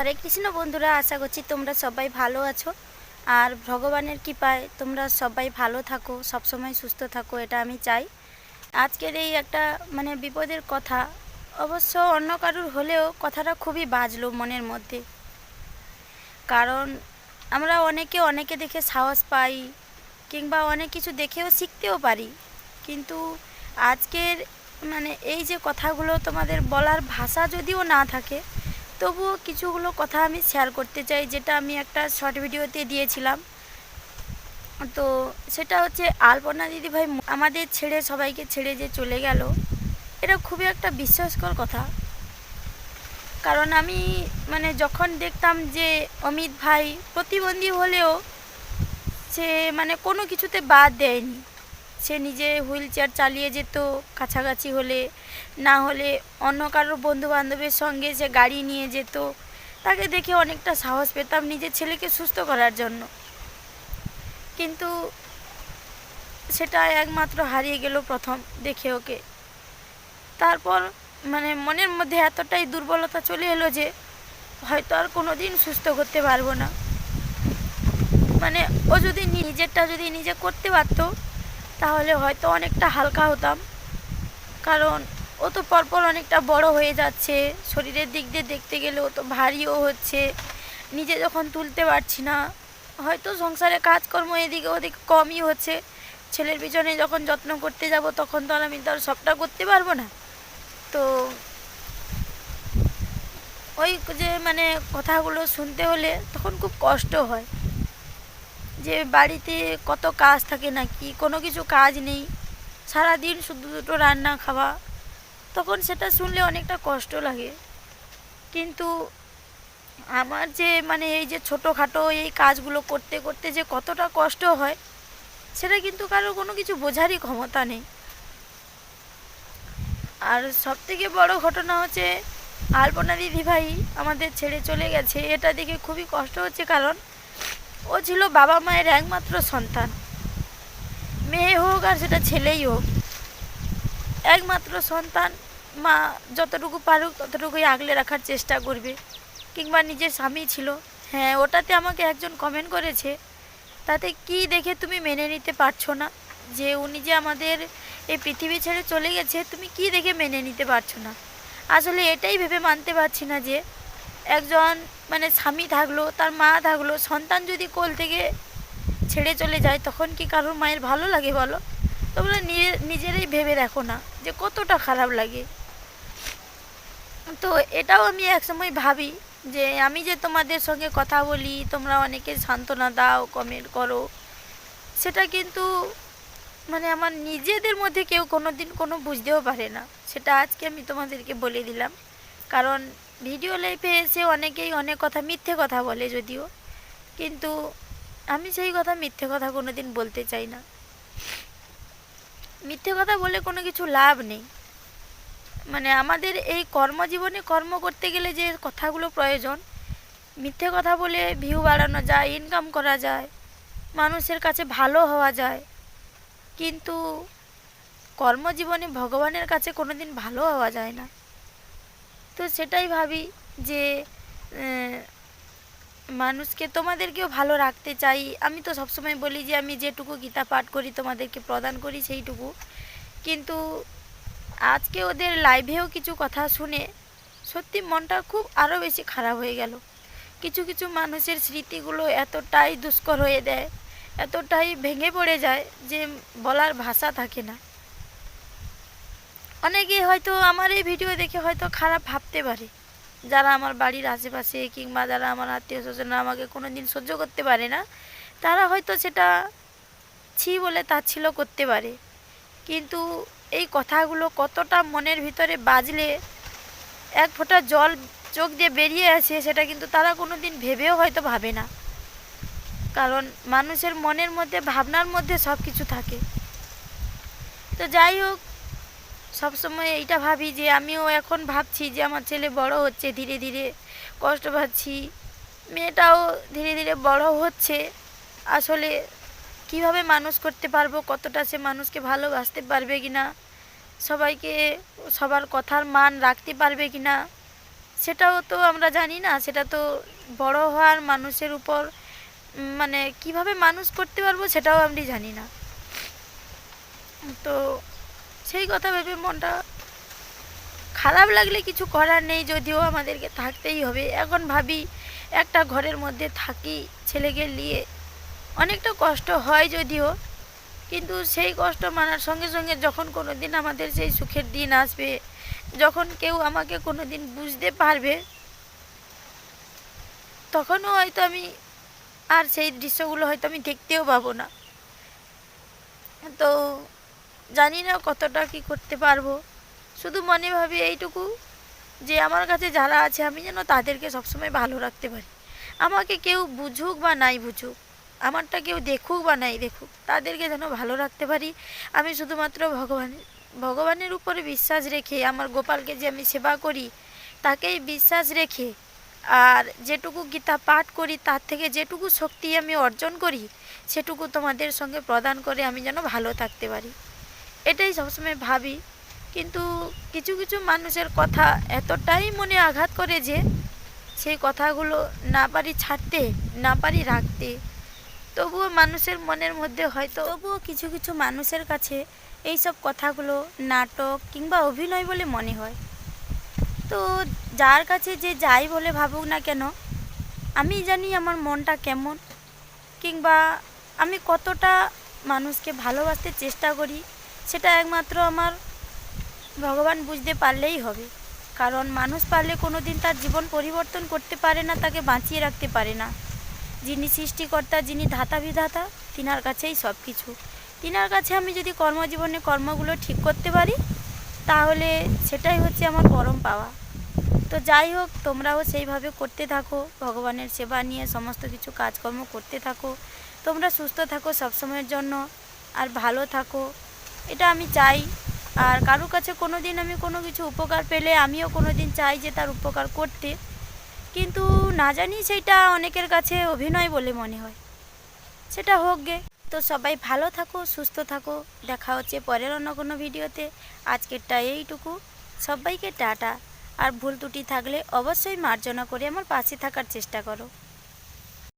হরে কৃষ্ণ বন্ধুরা, আশা করছি তোমরা সবাই ভালো আছো। আর ভগবানের কৃপায় তোমরা সবাই ভালো থাকো, সবসময় সুস্থ থাকো, এটা আমি চাই। আজকের এই একটা মানে বিপদের কথা, অবশ্য অন্য কারুর হলেও কথাটা খুবই বাজলো মনের মধ্যে। কারণ আমরা অনেকে অনেকে দেখে সাহস পাই, কিংবা অনেক কিছু দেখেও শিখতেও পারি। কিন্তু আজকের মানে এই যে কথাগুলো তোমাদের বলার ভাষা যদিও না থাকে তবুও কিছুগুলো কথা আমি শেয়ার করতে চাই, যেটা আমি একটা শর্ট ভিডিওতে দিয়েছিলাম। তো সেটা হচ্ছে, আলপনা দিদিভাই আমাদের ছেড়ে সবাইকে ছেড়ে যে চলে গেল, এটা খুবই একটা বিশ্বাসকর কথা। কারণ আমি মানে যখন দেখতাম যে অমিত ভাই প্রতিবন্ধী হলেও সে মানে কোনো কিছুতে বাদ দেয়নি। সে নিজে হুইল চেয়ার চালিয়ে যেত, কাছাকাছি হলে না হলে অন্য কারোর বন্ধু বান্ধবের সঙ্গে সে গাড়ি নিয়ে যেত, তাকে দেখে অনেকটা সাহস পেতাম নিজের ছেলেকে সুস্থ করার জন্য। কিন্তু সেটা একমাত্র হারিয়ে গেল প্রথম দেখে ওকে। তারপর মানে মনের মধ্যে এতটাই দুর্বলতা চলে এলো যে হয়তো আর কোনো দিন সুস্থ করতে পারব না। মানে ও যদি নিজেরটা যদি নিজে করতে পারতো, তাহলে হয়তো অনেকটা হালকা হতাম। কারণ ও তো পরপর অনেকটা বড় হয়ে যাচ্ছে। শরীরের দিক দিয়ে দেখতে গেলে ও তো ভারীও হচ্ছে। নিজে যখন তুলতে পারছি না, হয়তো সংসারে কাজকর্ম এদিকে ওদিকে কমই হচ্ছে। ছেলের পিছনে যখন যত্ন করতে যাব, তখন তো আমি তো আর সবটা করতে পারব না। তো ওই যে মানে কথাগুলো শুনতে হলে তখন খুব কষ্ট হয়। যে বাড়িতে কত কাজ থাকে নাকি কোনো কিছু কাজ নেই। সারাদিন শুধু দুটো রান্না খাওয়া। তখন সেটা শুনলে অনেকটা কষ্ট লাগে। কিন্তু আমার যে মানে এই যে ছোটোখাটো এই কাজগুলো করতে করতে যে কতটা কষ্ট হয়, সেটা কিন্তু কারও কোনো কিছু বোঝারই ক্ষমতা নেই। আর সব থেকে বড় ঘটনা হচ্ছে, আলপনা দিদি ভাই আমাদের ছেড়ে চলে গেছে। এটা দেখে খুবই কষ্ট হচ্ছে কারণ ও ছিল বাবা মায়ের একমাত্র সন্তান। মেয়ে হোক আর সেটা ছেলেই হোক, একমাত্র সন্তান। মা যতটুকু পারুক, ততটুকুই আগলে রাখার চেষ্টা করবে। কিংবা নিজের স্বামী ছিল। হ্যাঁ ওটাতে আমাকে একজন কমেন্ট করেছে। তাতে কি দেখে তুমি মেনে নিতে পারছ না? যে উনি যে আমাদের এই পৃথিবী ছেড়ে চলে গেছে, তুমি কি দেখে মেনে নিতে পারছ না? আসলে এটাই ভেবে মানতে পারছি না যে একজন মানে স্বামী থাকল, তার মা থাকল, সন্তান যদি কোল থেকে ছেড়ে চলে যায়, তখন কি কারোর মায়ের ভালো লাগে বলো? তোমরা নিজে, নিজেরাই ভেবে দেখো না যে কতটা খারাপ লাগে। তো এটাও আমি একসময় ভাবি যে আমি যে তোমাদের সঙ্গে কথা বলি, তোমরা অনেকে সান্ত্বনা দাও কমেন্ট করো, সেটা কিন্তু মানে আমার নিজেদের মধ্যে কেউ কোনো দিন কোনো বুঝতেও পারে না। সেটা আজকে আমি তোমাদেরকে বলে দিলাম। কারণ ভিডিও লাইফে এসে অনেকেই অনেক কথা মিথ্যে কথা বলে যদিও, কিন্তু আমি সেই কথা মিথ্যে কথা কোনো দিন বলতে চাই না। মিথ্যে কথা বলে কোনো কিছু লাভ নেই। মানে আমাদের এই কর্মজীবনে কর্ম করতে গেলে যে কথাগুলো প্রয়োজন, মিথ্যে কথা বলে ভিউ বাড়ানো যায় ইনকাম করা যায়, মানুষের কাছে ভালো হওয়া যায়, কিন্তু কর্মজীবনে ভগবানের কাছে কোনো দিন ভালো হওয়া যায় না। তো সেটাই ভাবি যে মানুষকে তোমাদেরকেও ভালো রাখতে চাই। আমি তো সবসময় বলি যে, আমি যেটুকু গীতা পাঠ করি, তোমাদেরকে প্রদান করি সেইটুকু। কিন্তু আজকে ওদের লাইভেও কিছু কথা শুনে সত্যি মনটা খুব আরও বেশি খারাপ হয়ে গেল। কিছু কিছু মানুষের স্মৃতিগুলো এতটাই দুষ্কর হয়ে দেয়, এতটাই ভেঙে পড়ে যায় যে বলার ভাষা থাকে না। অনেকে হয়তো আমার এই ভিডিও দেখে হয়তো খারাপ ভাবতে পারে। যারা আমার বাড়ির আশেপাশে কিংবা যারা আমার আত্মীয় স্বজনরা আমাকে কোনো দিন সহ্য করতে পারে না, তারা হয়তো সেটা ছি বলে তাচ্ছিল করতে পারে। কিন্তু এই কথাগুলো কতটা মনের ভিতরে বাজলে, এক ফোঁটা জল চোখ দিয়ে বেরিয়ে আসে, সেটা কিন্তু তারা কোনো দিন ভেবেও হয়তো ভাবে না। কারণ মানুষের মনের মধ্যে, ভাবনার মধ্যে সব কিছু থাকে। তো যাই হোক, সবসময় এইটা ভাবি যে, আমিও এখন ভাবছি যে, আমার ছেলে বড় হচ্ছে, ধীরে ধীরে কষ্ট পাচ্ছি। মেয়েটাও ধীরে ধীরে বড় হচ্ছে। আসলে কীভাবে মানুষ করতে পারব, কতটা সে মানুষকে ভালোবাসতে পারবে কি না সবাইকে সবার কথার মান রাখতে পারবে কি না সেটাও তো আমরা জানি না, সেটা তো বড় হওয়ার মানুষের উপর মানে কীভাবে মানুষ করতে পারব সেটাও আমি জানি না। তো সেই কথা ভেবে মনটা খারাপ লাগলে কিছু করার নেই, যদিও আমাদেরকে থাকতেই হবে। এখন ভাবি একটা ঘরের মধ্যে থাকি, ছেলেকে নিয়ে অনেকটা কষ্ট হয় যদিও, কিন্তু সেই কষ্ট মানার সঙ্গে সঙ্গে যখন কোনো দিন আমাদের সেই সুখের দিন আসবে, যখন কেউ আমাকে কোনো দিন বুঝতে পারবে, তখনও হয়তো আমি আর সেই দৃশ্যগুলো হয়তো আমি দেখতেও পাবো না। তো জানি না কতটা কি করতে পারব। শুধু মনে ভাবি এইটুকু যে আমার কাছে যারা আছে আমি যেন তাদেরকে সবসময় ভালো রাখতে পারি। আমাকে কেউ বুঝুক বা নাই বুঝুক আমারটা কেউ দেখুক বা নাই দেখুক, তাদেরকে যেন ভালো রাখতে পারি। আমি শুধুমাত্র ভগবানের ভগবানের উপরে বিশ্বাস রেখে, আমার গোপালকে যে আমি সেবা করি, তাকেই বিশ্বাস রেখে, আর যেটুকু গীতা পাঠ করি, তার থেকে যেটুকু শক্তি আমি অর্জন করি, সেটুকু তোমাদের সঙ্গে প্রদান করে আমি যেন ভালো থাকতে পারি। এটাই সবসময় ভাবি। কিন্তু কিছু কিছু মানুষের কথা এতটাই মনে আঘাত করে যে, সেই কথাগুলো না পারি ছাড়তে, না পারি রাখতে তবুও মানুষের মনের মধ্যে হয়তো তবুও কিছু কিছু মানুষের কাছে এই সব কথাগুলো, নাটক কিংবা অভিনয় বলে মনে হয়। তো যার কাছে যে যাই বলে ভাবুক না কেন, আমি জানি আমার মনটা কেমন কিংবা আমি কতটা মানুষকে ভালোবাসতে চেষ্টা করি, সেটা একমাত্র আমার ভগবান বুঝতে পারলেই হবে। কারণ মানুষ পারলে কোনো দিন তার জীবন পরিবর্তন করতে পারে না, তাকে বাঁচিয়ে রাখতে পারে না। যিনি সৃষ্টিকর্তা, যিনি ধাতা বিধাতা, তিনার কাছেই সব কিছু তিনার কাছে আমি যদি কর্মজীবনে কর্মগুলো ঠিক করতে পারি, তাহলে সেটাই হচ্ছে আমার পরম পাওয়া। তো যাই হোক, তোমরাও সেইভাবে করতে থাকো, ভগবানের সেবা নিয়ে সমস্ত কিছু কাজকর্ম করতে থাকো। তোমরা সুস্থ থাকো সবসময়ের জন্য আর ভালো থাকো। এটা আমি চাই। আর কারোর কাছে কোনো দিন আমি কোনো কিছু উপকার পেলে আমিও কোনো দিন চাই যে তার উপকার করতে। কিন্তু না জানি সেটা অনেকের কাছে অভিনয় বলে মনে হয়। সেটা হোক গে। তো সবাই ভালো থাকো, সুস্থ থাকো। দেখা হচ্ছে পরের অন্য কোনো ভিডিওতে। আজকেরটা এইটুকু। সবাইকে টাটা। আর ভুল ত্রুটি থাকলে অবশ্যই মার্জনা করে আমার পাশে থাকার চেষ্টা করো।